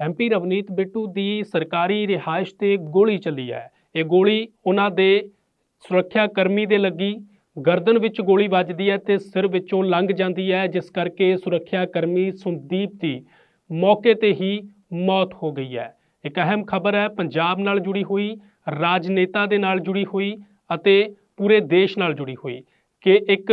MP Ravneet Bittu ਦੀ ਸਰਕਾਰੀ ਰਿਹਾਇਸ਼ ਤੇ ਗੋਲੀ ਚੱਲੀ ਹੈ। ਇਹ ਗੋਲੀ ਉਹਨਾਂ ਦੇ ਸੁਰੱਖਿਆ ਕਰਮੀ ਦੇ ਲੱਗੀ। ਗਰਦਨ ਵਿੱਚ ਗੋਲੀ ਵੱਜਦੀ ਹੈ ਤੇ ਸਿਰ ਵਿੱਚੋਂ ਲੰਘ ਜਾਂਦੀ ਹੈ, ਜਿਸ ਕਰਕੇ ਸੁਰੱਖਿਆ ਕਰਮੀ ਸੰਦੀਪ ਦੀ ਮੌਕੇ ਤੇ ਹੀ ਮੌਤ ਹੋ ਗਈ ਹੈ। ਇੱਕ ਅਹਿਮ ਖਬਰ ਹੈ, ਪੰਜਾਬ ਨਾਲ ਜੁੜੀ ਹੋਈ, ਰਾਜਨੇਤਾ ਦੇ ਨਾਲ ਜੁੜੀ ਹੋਈ ਅਤੇ ਪੂਰੇ ਦੇਸ਼ ਨਾਲ ਜੁੜੀ ਹੋਈ ਕਿ ਇੱਕ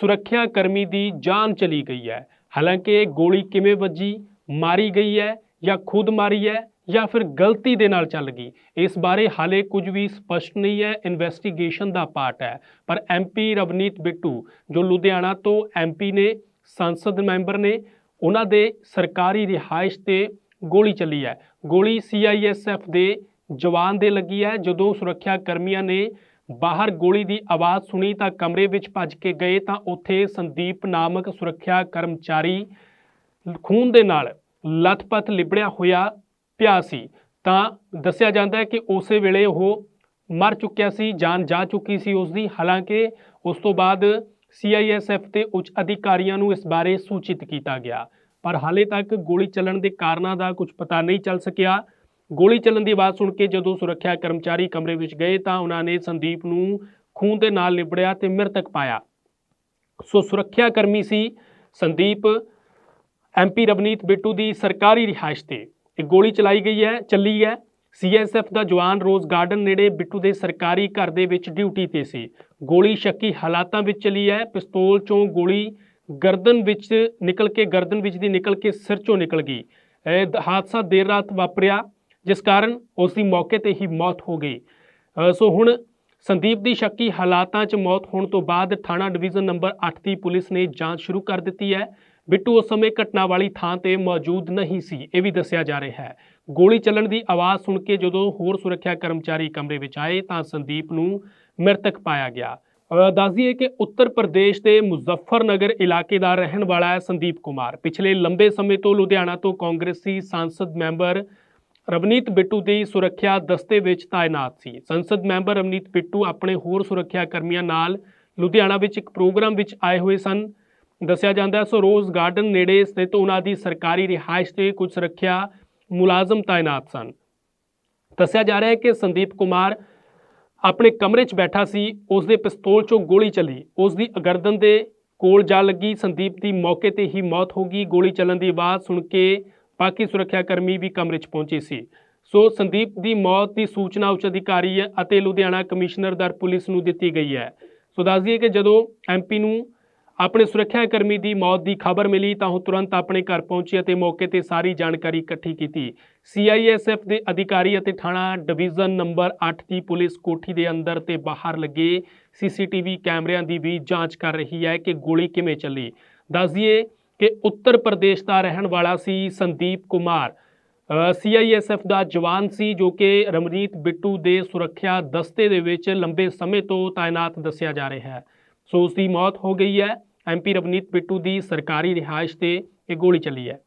ਸੁਰੱਖਿਆ ਕਰਮੀ ਦੀ ਜਾਨ ਚਲੀ ਗਈ ਹੈ। ਹਾਲਾਂਕਿ ਗੋਲੀ ਕਿਵੇਂ ਵੱਜੀ, ਮਾਰੀ ਗਈ ਹੈ ਜਾਂ ਖੁਦ ਮਾਰੀ ਹੈ ਜਾਂ ਫਿਰ ਗਲਤੀ ਦੇ ਨਾਲ ਚੱਲ ਗਈ। ਇਸ ਬਾਰੇ ਹਾਲੇ ਕੁਝ ਵੀ ਸਪਸ਼ਟ ਨਹੀਂ ਹੈ ਇਨਵੈਸਟੀਗੇਸ਼ਨ ਦਾ ਪਾਰਟ ਹੈ। ਪਰ ਐਮਪੀ ਰਵਨੀਤ ਬਿੱਟੂ, ਜੋ ਲੁਧਿਆਣਾ ਤੋਂ ਐਮਪੀ ਨੇ, ਸੰਸਦ ਮੈਂਬਰ ਨੇ, ਉਹਨਾਂ ਦੇ ਸਰਕਾਰੀ ਰਿਹਾਇਸ਼ ਤੇ ਗੋਲੀ ਚੱਲੀ ਹੈ। ਗੋਲੀ ਸੀਆਈਐਸਐਫ ਦੇ ਜਵਾਨ ਦੇ ਲੱਗੀ ਹੈ। ਜਦੋਂ ਸੁਰੱਖਿਆ ਕਰਮੀਆਂ ਨੇ ਬਾਹਰ ਗੋਲੀ ਦੀ ਆਵਾਜ਼ ਸੁਣੀ ਤਾਂ ਕਮਰੇ ਵਿੱਚ ਭੱਜ ਕੇ ਗਏ ਤਾਂ ਉੱਥੇ ਸੰਦੀਪ ਨਾਮਕ ਸੁਰੱਖਿਆ ਕਰਮਚਾਰੀ ਖੂਨ ਦੇ ਨਾਲ ਲੱਥਪੱਥ ਲਿਬੜਿਆ ਹੋਇਆ ਪਿਆ ਸੀ। ਤਾਂ ਦੱਸਿਆ ਜਾਂਦਾ ਹੈ ਕਿ ਉਸੇ ਵੇਲੇ ਉਹ ਮਰ ਚੁੱਕਿਆ ਸੀ, ਜਾਨ ਜਾ ਚੁੱਕੀ ਸੀ ਉਸ ਦੀ ਹਾਲਾਂਕਿ ਉਸ ਤੋਂ ਬਾਅਦ ਸੀਆਈਐਸਐਫ ਤੇ ਉੱਚ ਅਧਿਕਾਰੀਆਂ ਨੂੰ ਇਸ ਬਾਰੇ ਸੂਚਿਤ ਕੀਤਾ ਗਿਆ। ਪਰ ਹਾਲੇ ਤੱਕ ਗੋਲੀ ਚੱਲਣ ਦੇ ਕਾਰਨਾਂ ਦਾ ਕੁਝ ਪਤਾ ਨਹੀਂ ਚੱਲ ਸਕਿਆ। ਗੋਲੀ ਚੱਲਣ ਦੀ ਆਵਾਜ਼ ਸੁਣ ਕੇ ਜਦੋਂ ਸੁਰੱਖਿਆ ਕਰਮਚਾਰੀ ਕਮਰੇ ਵਿੱਚ ਗਏ ਤਾਂ ਉਹਨਾਂ ਨੇ ਸੰਦੀਪ ਨੂੰ ਖੂਨ ਦੇ ਨਾਲ ਲਿਬੜਿਆ ਤੇ ਮ੍ਰਿਤਕ ਪਾਇਆ। ਸੋ ਸੁਰੱਖਿਆ ਕਰਮੀ ਸੀ ਸੰਦੀਪ। ਐਮਪੀ ਰਵਨੀਤ ਬਿੱਟੂ ਦੀ ਸਰਕਾਰੀ ਰਿਹਾਇਸ਼ ਤੇ। ਇੱਕ ਗੋਲੀ ਚਲਾਈ ਗਈ ਹੈ, ਚੱਲੀ ਹੈ। ਸੀਐਸਐਫ ਦਾ ਜਵਾਨ ਰੋਜ਼ ਗਾਰਡਨ ਨੇੜੇ ਬਿੱਟੂ ਦੇ ਸਰਕਾਰੀ ਘਰ ਦੇ ਵਿੱਚ ਡਿਊਟੀ ਤੇ ਸੀ। ਗੋਲੀ ਸ਼ੱਕੀ ਹਾਲਾਤਾਂ ਵਿੱਚ ਚੱਲੀ ਹੈ। ਪਿਸਤੌਲ ਚੋਂ ਗੋਲੀ ਗਰਦਨ ਵਿੱਚ ਨਿਕਲ ਕੇ, ਗਰਦਨ ਵਿੱਚ ਦੀ ਨਿਕਲ ਕੇ ਸਿਰ ਚੋਂ ਨਿਕਲ ਗਈ। ਇਹ ਹਾਦਸਾ ਦੇਰ ਰਾਤ ਵਾਪਰਿਆ, ਜਿਸ ਕਾਰਨ ਉਸ ਦੀ ਮੌਕੇ ਤੇ ਹੀ ਮੌਤ ਹੋ ਗਈ। ਸੋ ਹੁਣ ਸੰਦੀਪ ਦੀ ਸ਼ੱਕੀ ਹਾਲਾਤਾਂ 'ਚ ਮੌਤ ਹੋਣ ਤੋਂ ਬਾਅਦ ਥਾਣਾ ਡਿਵੀਜ਼ਨ ਨੰਬਰ 8 ਦੀ ਪੁਲਿਸ ਨੇ ਜਾਂਚ ਸ਼ੁਰੂ ਕਰ ਦਿੱਤੀ ਹੈ। ਬਿੱਟੂ ਉਸ ਸਮੇਂ ਘਟਨਾ ਵਾਲੀ ਥਾਂ ਤੇ ਮੌਜੂਦ ਨਹੀਂ ਸੀ ਇਹ ਵੀ ਦੱਸਿਆ ਜਾ ਰਿਹਾ ਹੈ। ਗੋਲੀ ਚੱਲਣ ਦੀ ਆਵਾਜ਼ ਸੁਣ ਕੇ ਜਦੋਂ ਹੋਰ ਸੁਰੱਖਿਆ ਕਰਮਚਾਰੀ ਕਮਰੇ ਵਿੱਚ ਆਏ ਤਾਂ ਸੰਦੀਪ ਨੂੰ ਮ੍ਰਿਤਕ ਪਾਇਆ ਗਿਆ। ਅ, ਦੱਸ ਦਈਏ ਕਿ ਉੱਤਰ ਪ੍ਰਦੇਸ਼ ਦੇ ਮੁਜ਼ੱਫਰਨਗਰ ਇਲਾਕੇ ਦਾ ਰਹਿਣ ਵਾਲਾ ਹੈ ਸੰਦੀਪ ਕੁਮਾਰ। ਪਿਛਲੇ ਲੰਬੇ ਸਮੇਂ ਤੋਂ ਲੁਧਿਆਣਾ ਤੋਂ ਕਾਂਗਰਸੀ ਸੰਸਦ ਮੈਂਬਰ ਰਵਨੀਤ ਬਿੱਟੂ ਦੀ ਸੁਰੱਖਿਆ ਦਸਤੇ ਵਿੱਚ ਤਾਇਨਾਤ ਸੀ। ਸੰਸਦ ਮੈਂਬਰ ਰਵਨੀਤ ਬਿੱਟੂ ਆਪਣੇ ਹੋਰ ਸੁਰੱਖਿਆ ਕਰਮੀਆਂ ਨਾਲ ਲੁਧਿਆਣਾ ਵਿੱਚ ਇੱਕ ਪ੍ਰੋਗਰਾਮ ਵਿੱਚ ਆਏ ਹੋਏ ਸਨ। ਦੱਸਿਆ ਜਾਂਦਾ ਹੈ, ਸੋ ਰੋਜ਼ ਗਾਰਡਨ ਨੇੜੇ ਸਥਿਤ ਉਹਨਾਂ ਦੀ ਸਰਕਾਰੀ ਰਿਹਾਇਸ਼ ਤੇ ਕੁਝ ਸੁਰੱਖਿਆ ਮੁਲਾਜ਼ਮ ਤਾਇਨਾਤ ਸਨ। ਦੱਸਿਆ ਜਾ ਰਿਹਾ ਹੈ ਕਿ ਸੰਦੀਪ ਕੁਮਾਰ ਆਪਣੇ ਕਮਰੇ 'ਚ ਬੈਠਾ ਸੀ ਉਸ ਦੇ ਪਿਸਤੌਲ 'ਚੋਂ ਗੋਲੀ ਚੱਲੀ। ਉਸ ਦੀ ਗਰਦਨ ਦੇ ਕੋਲ ਜਾ ਲੱਗੀ, ਸੰਦੀਪ ਦੀ ਮੌਕੇ ਤੇ ਹੀ ਮੌਤ ਹੋ ਗਈ। ਗੋਲੀ ਚੱਲਣ ਦੀ ਆਵਾਜ਼ ਸੁਣ ਕੇ ਬਾਕੀ ਸੁਰੱਖਿਆ ਕਰਮੀ ਵੀ ਕਮਰੇ 'ਚ ਪਹੁੰਚੇ ਸੀ। ਸੋ ਸੰਦੀਪ ਦੀ ਮੌਤ ਦੀ ਸੂਚਨਾ ਉੱਚ ਅਧਿਕਾਰੀ ਅਤੇ ਲੁਧਿਆਣਾ ਕਮਿਸ਼ਨਰ ਦਰ ਪੁਲਿਸ ਨੂੰ ਦਿੱਤੀ ਗਈ ਹੈ। ਸੋ ਦੱਸ ਦਈਏ ਕਿ ਜਦੋਂ ਐਮਪੀ ਨੂੰ ਆਪਣੇ ਸੁਰੱਖਿਆ ਕਰਮੀ ਦੀ ਮੌਤ ਦੀ ਖਬਰ ਮਿਲੀ ਤਾਂ ਉਹ ਤੁਰੰਤ ਆਪਣੇ ਘਰ ਪਹੁੰਚੀ ਅਤੇ ਮੌਕੇ ਤੇ ਸਾਰੀ ਜਾਣਕਾਰੀ ਇਕੱਠੀ ਕੀਤੀ। ਸੀਆਈਐਸਐਫ ਦੇ ਅਧਿਕਾਰੀ ਅਤੇ ਥਾਣਾ ਡਿਵੀਜ਼ਨ ਨੰਬਰ 8 ਦੀ ਪੁਲਿਸ ਕੋਠੀ ਦੇ ਅੰਦਰ ਤੇ ਬਾਹਰ ਲੱਗੇ ਸੀਸੀਟੀਵੀ ਕੈਮਰਿਆਂ ਦੀ ਵੀ ਜਾਂਚ ਕਰ ਰਹੀ ਹੈ ਕਿ ਗੋਲੀ ਕਿਵੇਂ ਚੱਲੀ। ਦੱਸ ਦਈਏ ਕਿ ਉੱਤਰ ਪ੍ਰਦੇਸ਼ ਦਾ ਰਹਿਣ ਵਾਲਾ ਸੀ ਸੰਦੀਪ ਕੁਮਾਰ। ਸੀਆਈਐਸਐਫ ਦਾ ਜਵਾਨ ਸੀ ਜੋ ਕਿ ਰਮਨੀਤ ਬਿੱਟੂ ਦੇ ਸੁਰੱਖਿਆ ਦਸਤੇ ਦੇ ਵਿੱਚ ਲੰਬੇ ਸਮੇਂ ਤੋਂ ਤਾਇਨਾਤ ਦੱਸਿਆ ਜਾ ਰਿਹਾ ਹੈ। ਸੋ ਉਸ ਦੀ ਮੌਤ ਹੋ ਗਈ ਹੈ। ਐਮਪੀ ਰਵਨੀਤ ਬਿੱਟੂ ਦੀ ਸਰਕਾਰੀ ਰਿਹਾਇਸ਼ ਤੇ ਇਹ ਗੋਲੀ ਚੱਲੀ ਹੈ।